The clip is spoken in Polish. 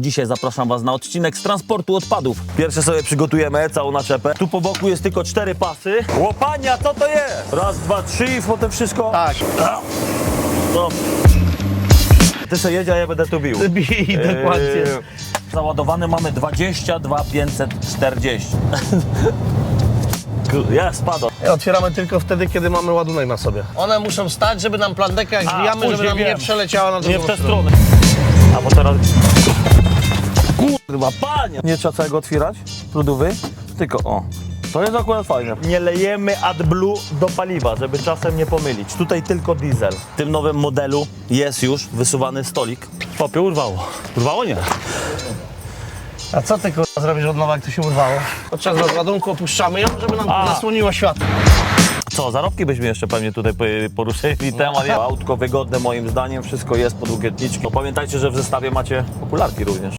Dzisiaj zapraszam Was na odcinek z transportu odpadów. Pierwsze sobie przygotujemy całą naczepę. Tu po boku jest tylko cztery pasy. Łopania, co to jest? Raz, dwa, trzy i potem wszystko. Tak. No. Ty sobie jedź, a ja będę tu bił. Bij, dokładnie. Eee, Załadowane mamy 22 540. Ku- Ja spadam. Otwieramy tylko wtedy, kiedy mamy ładunek na sobie. One muszą stać, żeby nam plandeka, jak A, zbijamy, żeby później nam nie wiem. przeleciała na drugą Nie w tę stronę. A bo teraz... Kurwa, panie! Nie trzeba całego otwierać, lodówy, tylko o. To jest akurat fajne. Nie lejemy AdBlue do paliwa, żeby czasem nie pomylić. Tutaj tylko diesel. W tym nowym modelu jest już wysuwany stolik. Popie urwało. Urwało nie? A co ty kurwa zrobisz od nowa, jak to się urwało? Podczas rozładunku opuszczamy ją, żeby nam A. zasłoniło światło. Co, zarobki byśmy jeszcze pewnie tutaj po- poruszyli temat. Autko wygodne moim zdaniem, wszystko jest pod łukietniczką. Pamiętajcie, że w zestawie macie okularki również.